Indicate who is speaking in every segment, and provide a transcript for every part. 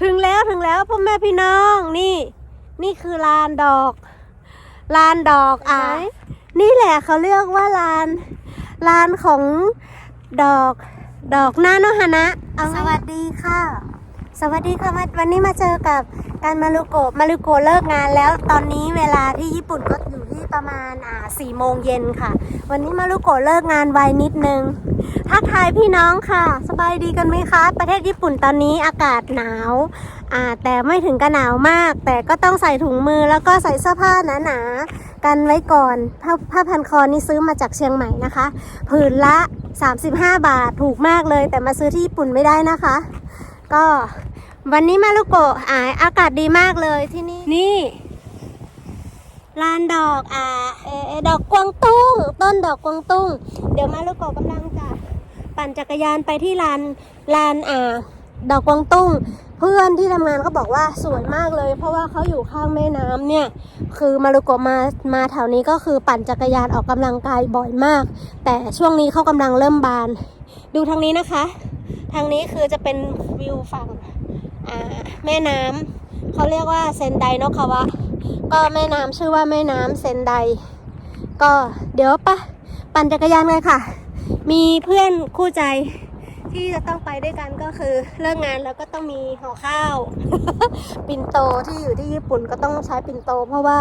Speaker 1: ถึงแล้วถึงแล้วพ่อแม่พี่น้องนี่ นี่คือลานดอก ลานดอกอะนี่แหละเขาเรียกว่าลานลานของดอก ดอกหน้าโนฮานะเอาสวัสดีค่ะ สวัสดีค่ะวันนนี้มาเจอกับการมารุโกะมารุโกะเลิกงานแล้วตอนนี้เวลาที่ญี่ปุ่นก็อยู่ที่ประมาณอ่าสี่โมงเย็นค่ะ วันนี้มารุโกะเลิกงานไวนิดนึงทักทายพี่น้องค่ะ สบายดีกันไหมคะ ประเทศญี่ปุ่นตอนนี้อากาศหนาวอ่าแต่ไม่ถึงกับหนาวมาก แต่ก็ต้องใส่ถุงมือแล้วก็ใส่เสื้อผ้าหนาๆกันไว้ก่อนผ้าผ้าพันคอนี่ซื้อมาจากเชียงใหม่นะคะผืนละ 35 บาทถูกมากเลย แต่มาซื้อที่ญี่ปุ่นไม่ได้นะคะ ก็ วันนี้มารุโกะอ่าอากาศดีมากเลยที่นี่ นี่ลานดอกอ่าเออเออดอกกวางตุ้ง ต้นดอกกวางตุ้ง เดี๋ยวมารุโกะกำลังจะปั่นจักรยานไปที่ลานลานอ่าดอกกวางตุ้ง เพื่อนที่ทำงานก็บอกว่าสวยมากเลย เพราะว่าเขาอยู่ข้างแม่น้ำเนี่ย คือมารุโกะมามาแถวนี้ก็คือปั่นจักรยานออกกำลังกายบ่อยมาก แต่ช่วงนี้เขากำลังเริ่มบาน ดูทางนี้นะคะ ทางนี้คือจะเป็นวิวฝั่งอ่า แม่น้ำเขาเรียกว่าเซนไดโนคาวะก็แม่น้ำชื่อว่าแม่น้ำเซนได ก็เดี๋ยวปะปั่นจักรยานเลยค่ะ มีเพื่อนคู่ใจที่จะต้องไปด้วยกันก็คือเลิกงานแล้วก็ต้องมีห่อข้าว ปิ่นโตที่อยู่ที่ญี่ปุ่นก็ต้องใช้ปิ่นโต เพราะว่า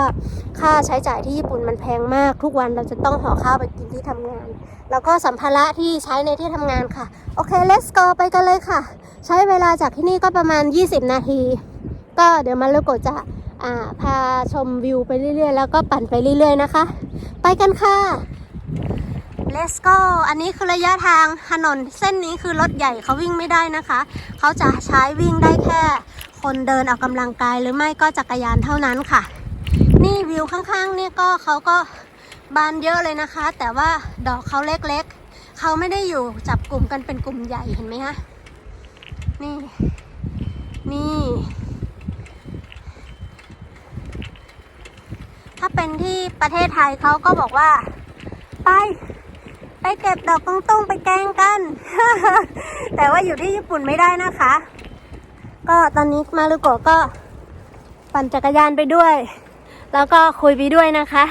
Speaker 1: ค่าใช้จ่ายที่ญี่ปุ่นมันแพงมากทุกวันเราจะต้องห่อข้าวไปกินที่ทำงาน แล้วก็สัมภาระที่ใช้ในที่ทำงานค่ะ โอเค let's go ไปกันเลยค่ะ ช้เวลาจากที่นี่ก็ประมาณ 20 นาที ก็เดี๋ยวมารุโกะจะาพาชมวิวไปเรื่อยๆ แล้วก็ปั่นไปเรื่อยๆนะคะ ไปกันค่ะ let's go อันนี้คือระยะทางถนนเส้นนี้คือรถใหญ่เขาวิ่งไม่ได้นะคะ เขาจะใช้วิ่งได้แค่ คนเดินออกกำลังกายหรือไม่ก็จักรยานเท่านั้นค่ะ นี่วิวข้างๆเนี่ยก็เขาก็บานเยอะเลยนะคะ แต่ว่าดอกเขาเล็กๆ เขาไม่ได้อยู่จับกลุ่มกันเป็นกลุ่มใหญ่เห็นไหมคะ นี่ นี่ ถ้าเป็นที่ประเทศไทยเขาก็บอกว่า ไป ไปเก็บดอกตุ้งตุ้งไปแกงกัน แต่ว่าอยู่ที่ญี่ปุ่นไม่ได้นะคะ ก็ตอนนี้มารุโกะก็ปั่นจักรยานไปด้วย แล้วก็คุยไปด้วยนะคะ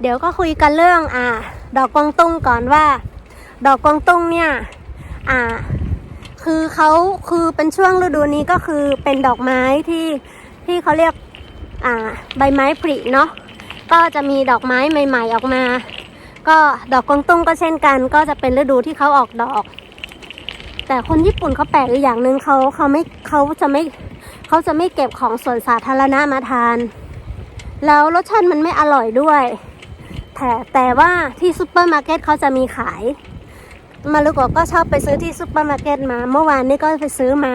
Speaker 1: เดี๋ยวก็คุยกันเรื่องอ่า ดอกกวางตุ้งก่อนว่า ดอกกวางตุ้งเนี่ย อ่า คือเขาคือเป็นช่วงฤดูนี้ก็คือเป็นดอกไม้ที่ที่เขาเรียกอ่าใบไม้ผลิเนาะก็จะมีดอกไม้ใหม่ ๆ ออกมา ก็ดอกกวางตุ้งก็เช่นกัน ก็จะเป็นฤดูที่เขาออกดอก แต่คนญี่ปุ่นเขาแปลกอยู่อย่างหนึ่งเขาเขาไม่เขาจะไม่เขาจะไม่เก็บของส่วนสาธารณะมาทาน แล้วรสชาติมันไม่อร่อยด้วย แต่แต่ว่าที่ซูเปอร์มาร์เก็ตเขาจะมีขาย มารุโกก็ชอบไปซื้อที่ซูเปอร์มาร์เก็ตมา เมื่อวานนี้ก็ไปซื้อมา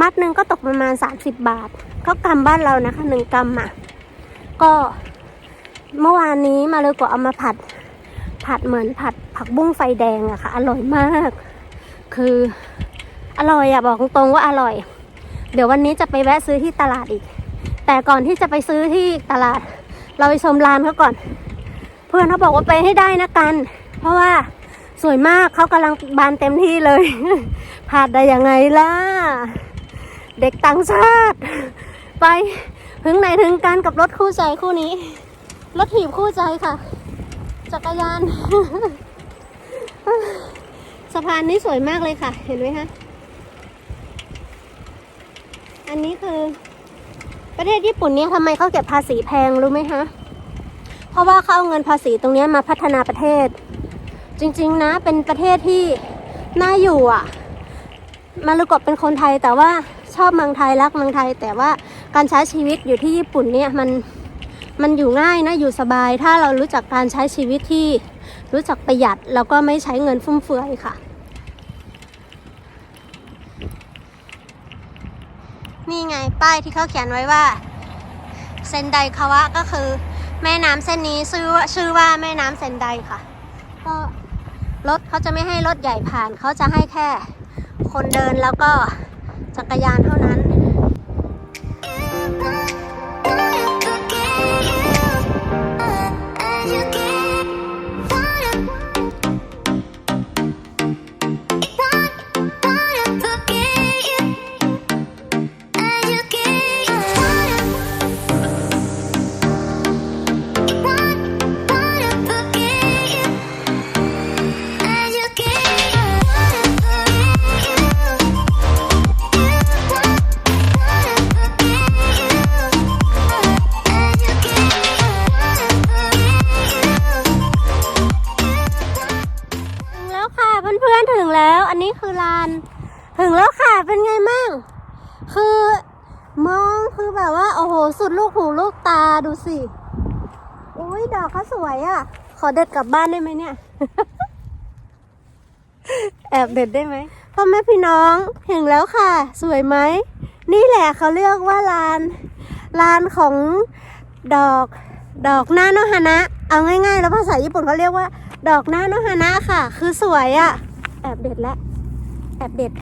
Speaker 1: มัดหนึ่งก็ตกประมาณ 30 บาท เขากำบ้านเรานะคะหนึ่งกำอะ ก็เมื่อวานนี้มารุโกเอามาผัด ผัดเหมือนผัดผักบุ้งไฟแดงอะค่ะ อร่อยมาก คืออร่อยอะบอกตรงๆว่าอร่อย เดี๋ยววันนี้จะไปแวะซื้อที่ตลาดอีก แต่ก่อนที่จะไปซื้อที่ตลาด เราไปชมร้านเขาก่อน เพื่อนเขาบอกว่าไปให้ได้นะกัน เพราะว่า สวยมากเขากำลังบานเต็มที่เลยพลาดได้ยังไงล่ะ เด็กต่างชาติ ไปถึงไหนถึงกันกับรถคู่ใจคู่นี้ รถถีบคู่ใจค่ะ จักรยาน สะพานนี้สวยมากเลยค่ะ เห็นไหมคะ อันนี้คือ ประเทศญี่ปุ่นเนี่ยทำไมเขาเก็บภาษีแพงรู้ไหมคะ เพราะว่าเขาเอาเงินภาษีตรงนี้มาพัฒนาประเทศ จริง ๆ นะ เป็นประเทศที่น่าอยู่อะ มารุกะเป็นคนไทยแต่ว่าชอบเมืองไทยรักเมืองไทย แต่ว่าการใช้ชีวิตอยู่ที่ญี่ปุ่นเนี่ยมันมันอยู่ง่ายนะอยู่สบาย ถ้าเรารู้จักการใช้ชีวิตที่รู้จักประหยัดแล้วก็ไม่ใช้เงินฟุ่มเฟือยค่ะ นี่ไงป้ายที่เขาเขียนไว้ว่าเซนไดคาวะก็คือ แม่น้ำเส้นนี้ชื่อว่าชื่อว่าแม่น้ำเซนไดค่ะก็ รถเขาจะไม่ให้รถใหญ่ผ่าน เขาจะให้แค่ คนเดินแล้วก็จักรยานเท่านั้น「 มองคือแบบว่า โอ้โห สุดลูกหูลูกตาดูสิ อุ้ยดอกเขาสวยอะ่ะ ขอเด็ดกลับบ้านได้ไหมเนี่ย แอบเด็ดได้ไหมพ่อแม่พี่น้องเห็นแล้วค่ะ สวยไหม นี่แหละเขาเรียกว่าลานลานของดอกดอกหน้าโนฮานะ เอาง่ายๆ แล้วภาษาญี่ปุ่นเขาเรียกว่า ดอกหน้าโนฮานะค่ะ คือสวยอะ่ะ แอบเด็ดแล้วแอบเด็ด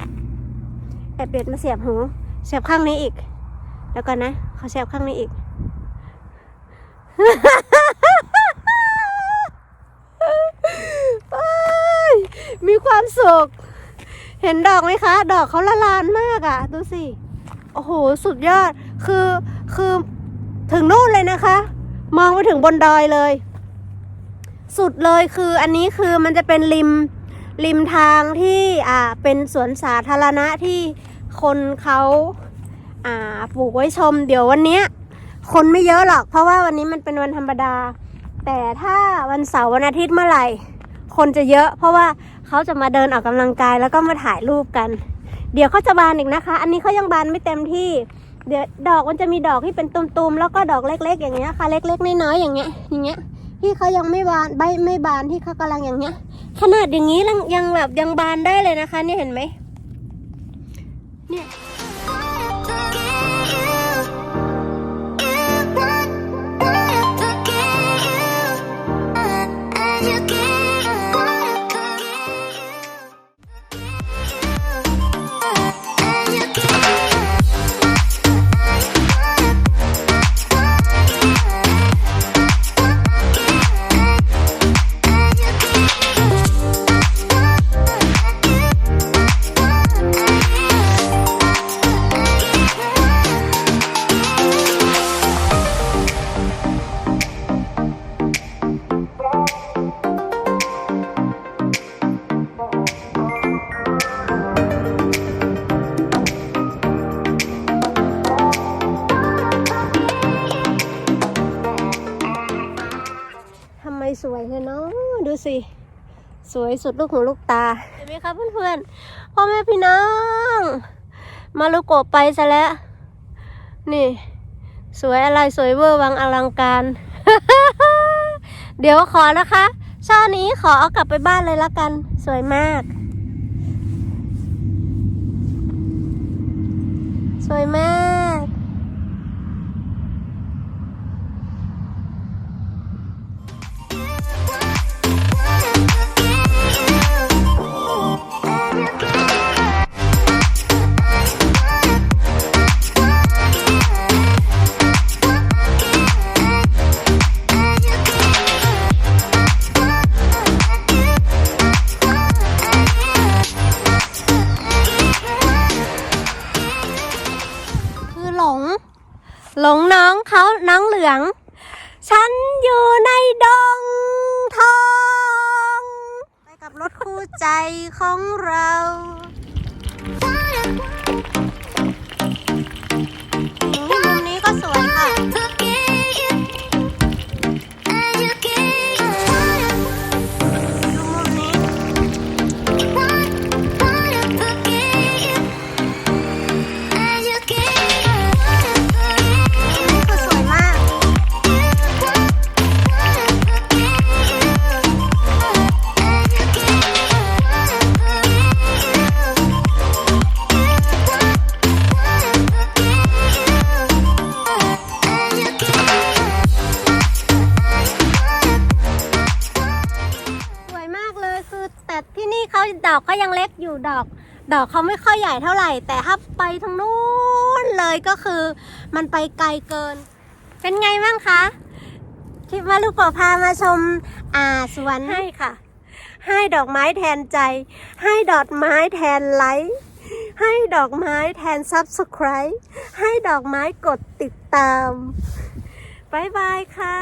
Speaker 1: แอบเด็ดมาเสียบหูเสียบข้างนี้อีก แล้วก่อนนะขอเสียบข้างนี้อีก มีความสุข เห็นดอกไหมคะ ดอกเขาละลานมากอะ่ะ ดูสิ โอ้โห สุดยอด คือ คือถึงนู่นเลยนะคะ มองไปถึงบนดอยเลย สุดเลยคืออันนี้คือมันจะเป็นริม ริมทางที่ อ่า เป็นสวนสาธารณะที่คนเขา อ่าปลูกไว้ชม เดี๋ยววันนี้คนไม่เยอะหรอก เพราะว่าวันนี้มันเป็นวันธรรมดา แต่ถ้าวันเสาร์วันอาทิตย์เมื่อไหร่ คนจะเยอะ เพราะว่าเขาจะมาเดินออกกำลังกายแล้วก็มาถ่ายรูปกัน เดี๋ยวเขาจะบานอีกนะคะ อันนี้เขายังบานไม่เต็มที่ เดี๋ยวดอกมันจะมีดอกที่เป็นตุ่มๆแล้วก็ดอกเล็ก ๆ อย่างเงี้ยค่ะ เล็กๆน้อยๆอย่างเงี้ย อย่างเงี้ยที่เขายังไม่บานใบไม่บานที่เขากำลังอย่างเงี้ย ขนาดอย่างนี้ยังยังแบบยังบานได้เลยนะคะ เนี่ยเห็นไหมเนี่ย ทำไมสวยเลยเนาะดูสิ สวยสุดลูกหูลูกตา เห็นไหมคะเพื่อนๆพ่อแม่พี่น้อง มาลูกโกะไปซะแล้ว นี่ สวยอะไรสวยเวอร์วังอลังการ เดี๋ยวขอนะคะช่อนี้ขอเอากลับไปบ้านเลยละกัน สวยมาก สวยมาก น้องเหลือง ฉันอยู่ในดงทอง ไปกับรถคู่ใจของเรา ที่นี่เขาดอกเขายังเล็กอยู่ดอก ดอกเขาไม่ค่อยใหญ่เท่าไหร่ แต่ถ้าไปทางนู้นเลยก็คือ มันไปไกลเกิน เป็นไงบ้างคะที่มาลูกปอพามาชมอ่าสวนให้ค่ะ ให้ดอกไม้แทนใจ ให้ดอกไม้แทนไลค์ให้ดอกไม้แทน Subscribe ให้ดอกไม้กดติดตามบายบายค่ะ